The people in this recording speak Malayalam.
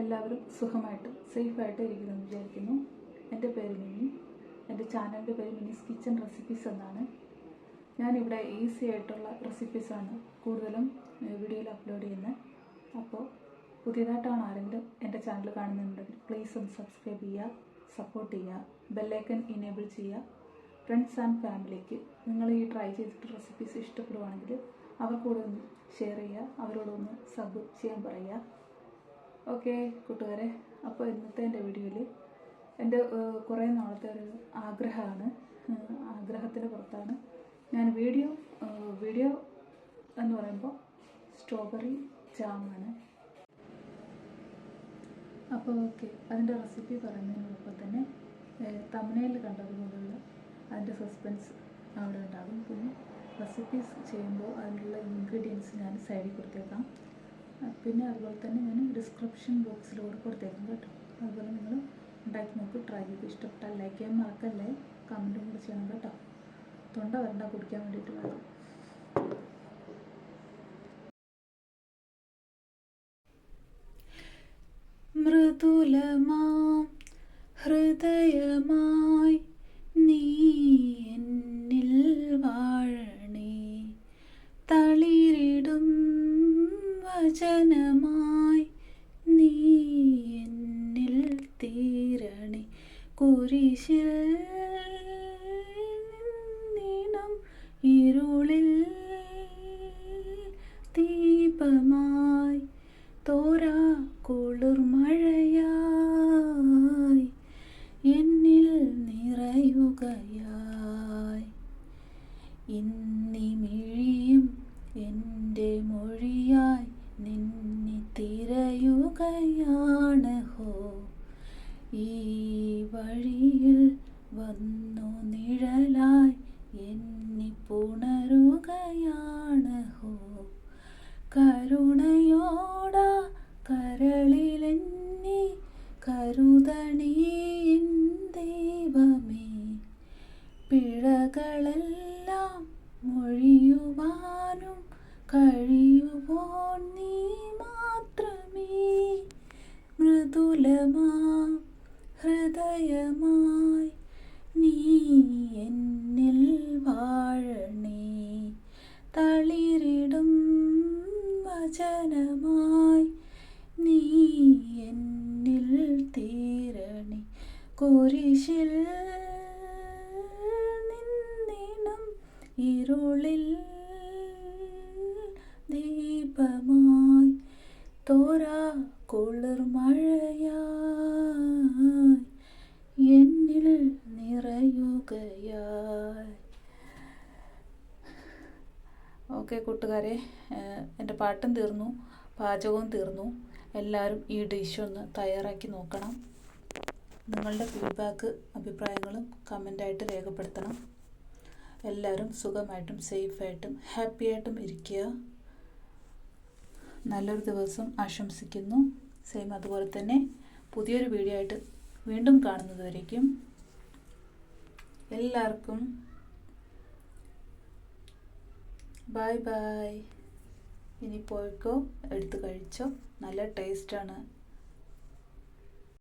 എല്ലാവരും സുഖമായിട്ടും സേഫായിട്ട് ഇരിക്കുമെന്ന് വിചാരിക്കുന്നു. എന്റെ പേര് മിനി. എന്റെ ചാനലിന്റെ പേര് മിനിസ് കിച്ചൺ റെസിപ്പീസ് എന്നാണ്. ഞാനിവിടെ ഈസി ആയിട്ടുള്ള റെസിപ്പീസാണ് കൂടുതലും വീഡിയോയിൽ അപ്ലോഡ് ചെയ്യുന്നത്. അപ്പോൾ പുതിയതായിട്ടാണ് ആരെങ്കിലും എന്റെ ചാനൽ കാണുന്നുണ്ടെങ്കിൽ പ്ലീസ് ഒന്ന് സബ്സ്ക്രൈബ് ചെയ്യുക സപ്പോർട്ട് ചെയ്യുക ബെല്ലൈക്കൺ ഇനേബിൾ ചെയ്യുക. ഫ്രണ്ട്സ് ആൻഡ് ഫാമിലിക്ക് നിങ്ങൾ ഈ ട്രൈ ചെയ്തിട്ട് റെസിപ്പീസ് ഇഷ്ടപ്പെടുവാണെങ്കിൽ അവർക്കൂടെ ഒന്ന് ഷെയർ ചെയ്യുക അവരോടൊന്ന് സബ് ചെയ്യാൻ പറയുക. ഓക്കെ കൂട്ടുകാരെ. അപ്പോൾ ഇന്നത്തെ എന്റെ വീഡിയോയിൽ എന്റെ കുറേ നാളത്തെ ഒരു ആഗ്രഹമാണ്. ആഗ്രഹത്തിന് പുറത്താണ്. ഞാൻ വീഡിയോ വീഡിയോ എന്ന് പറയുമ്പോൾ സ്ട്രോബെറി ജാമാണ്. അപ്പോൾ ഓക്കെ അതിന്റെ റെസിപ്പി പറയുന്നതിനോടൊപ്പം തന്നെ തമിഴ്നയിൽ കണ്ടതുപോലുള്ള അതിന്റെ സസ്പെൻസ് അവിടെ ഉണ്ടാകും. പിന്നെ റെസിപ്പീസ് ചെയ്യുമ്പോൾ അതിനുള്ള ഇൻഗ്രീഡിയൻസ് ഞാൻ സൈഡിൽ കൊടുത്തേക്കാം. പിന്നെ അതുപോലെ തന്നെ ഞാൻ ഡിസ്ക്രിപ്ഷൻ ബോക്സിലൂടെ കൊടുത്തേക്കും കേട്ടോ. അതുപോലെ നിങ്ങൾ ഉണ്ടാക്കി നോക്കി ട്രൈ ചെയ്ത് ഇഷ്ടപ്പെട്ടാൽ ലൈക്ക് ചെയ്യാൻ മറക്കല്ലേ? കമന്റും കൂടെ ചെയ്യണം കേട്ടോ. തൊണ്ട വരണ്ട കുടിക്കാൻ വേണ്ടിയിട്ട് വേണം. മൃദുലമാം ഹൃദയമായി നീ എന്നിൽ വാഴണേ. തളിരിടും വചനമായി നീ എന്നിൽ തീരണേ. കുരിശിൽ നീണം ഇരുളിൽ ദീപമായി തോരാ കുളിർമഴയായി എന്നിൽ നിറയുകയായി. ഇന്നിമിഴിയും എന്റെ മൊഴിയായി നിന്നെ തിരയുകയാണ് ഹോ ഈ വഴിയിൽ വന്നു നിഴലായി എന്നി പുണരുകയാണ് ഹോ കരുണയോട കരളിലെന്നെ കരുതണേ ദൈവമേ. പിഴകളെല്ലാം മൊഴിയുവാനും കഴിയുവോ നീ? മൃദുലമാ ഹൃദയമായി നീ എന്നിൽ വാഴണേ. തളിരിടും വചനമായി നീ എന്നിൽ തീരണേ. കുരിശിൽ നിന്നിണം ഇരുളിൽ ദീപമായി തോരാ കുളിർമഴയായി എന്നിൽ നിറയുകയായി. ഓക്കെ കൂട്ടുകാരെ എന്റെ പാട്ടും തീർന്നു പാചകവും തീർന്നു. എല്ലാവരും ഈ ഡിഷ് ഒന്ന് തയ്യാറാക്കി നോക്കണം. നിങ്ങളുടെ ഫീഡ്ബാക്ക് അഭിപ്രായങ്ങളും കമന്റായിട്ട് രേഖപ്പെടുത്തണം. എല്ലാവരും സുഖമായിട്ടും സേഫായിട്ടും ഹാപ്പിയായിട്ടും ഇരിക്കുക. നല്ലൊരു ദിവസം ആശംസിക്കുന്നു. സെയിം അതുപോലെ തന്നെ പുതിയൊരു വീഡിയോ ആയിട്ട് വീണ്ടും കാണുന്നതുവരേക്കും എല്ലാവർക്കും ബായ് ബായ് ഇനി പോയിക്കോ എടുത്തു കഴിച്ചോ. നല്ല ടേസ്റ്റാണ്